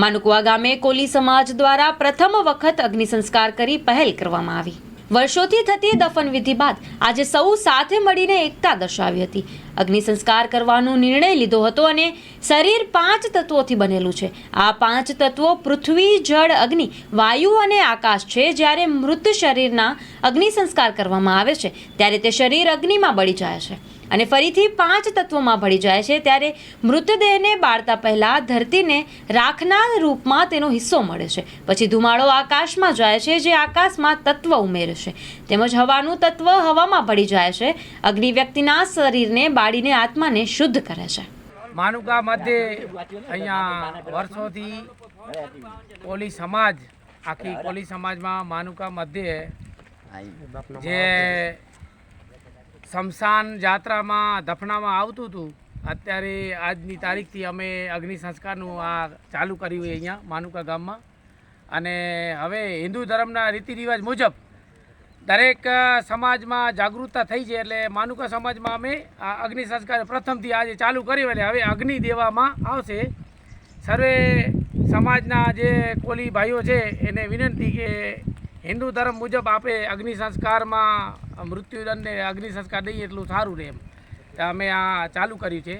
માનુકવા ગામે કોલી સમાજ દ્વારા પ્રથમ વખત અગ્નિ સંસ્કાર કરી પહેલ કરવામાં આવી. વર્ષોથી થતી દફન વિધિ બાદ આજે સૌ સાથે મળીને એકતા દર્શાવી હતી. અગ્નિ સંસ્કાર કરવાનો નિર્ણય લીધો હતો અને શરીર પાંચ તત્વોથી બનેલું છે. આ પાંચ તત્વો પૃથ્વી, જળ, અગ્નિ, વાયુ અને આકાશ છે જ્યારે મૃત શરીરના અગ્નિ સંસ્કાર કરવામાં આવે છે. ત્યારે તે શરીર અગ્નિમાં બળી જાય છે અને ફરીથી પાંચ તત્વોમાં ભળી જાય છે. ત્યારે મૃતદેહને બાળતા પહેલાં ધરતીને રાખના રૂપમાં તેનો હિસ્સો મળે છે. પછી ધુમાડો આકાશમાં જાય છે, જે આકાશમાં તત્વ ઉમેરે છે. તેમજ હવાનું તત્વ હવામાં ભળી જાય છે. અગ્નિ વ્યક્તિના શરીરને બાળીને આત્માને શુદ્ધ કરે છે. માનુકા મધ્યે અહીંયા વર્ષોથી કોલી સમાજ, આખી કોલી સમાજમાં માનુકા મધ્યે જે શમશાન જાત્રામાં દફનામાં આવતું હતું, અત્યારે આજની તારીખથી અમે અગ્નિ સંસ્કારનું આ ચાલુ કર્યું અહીંયા, માનુકા ગામમાં. અને હવે હિન્દુ ધર્મના રીતિ રિવાજ મુજબ દરેક સમાજમાં જાગૃતતા થઈ છે એટલે માનુકા સમાજમાં અમે આ અગ્નિ સંસ્કાર પ્રથમથી આજે ચાલુ કર્યું એટલે હવે અગ્નિ દેવામાં આવશે. સર્વે સમાજના જે કોલી ભાઈઓ છે એને વિનંતી કે હિન્દુ ધર્મ મુજબ આપે અગ્નિ સંસ્કારમાં મૃત્યુદંડને અગ્નિ સંસ્કાર દઈએ એટલું સારું રહે એમ. અમે આ ચાલુ કર્યું છે.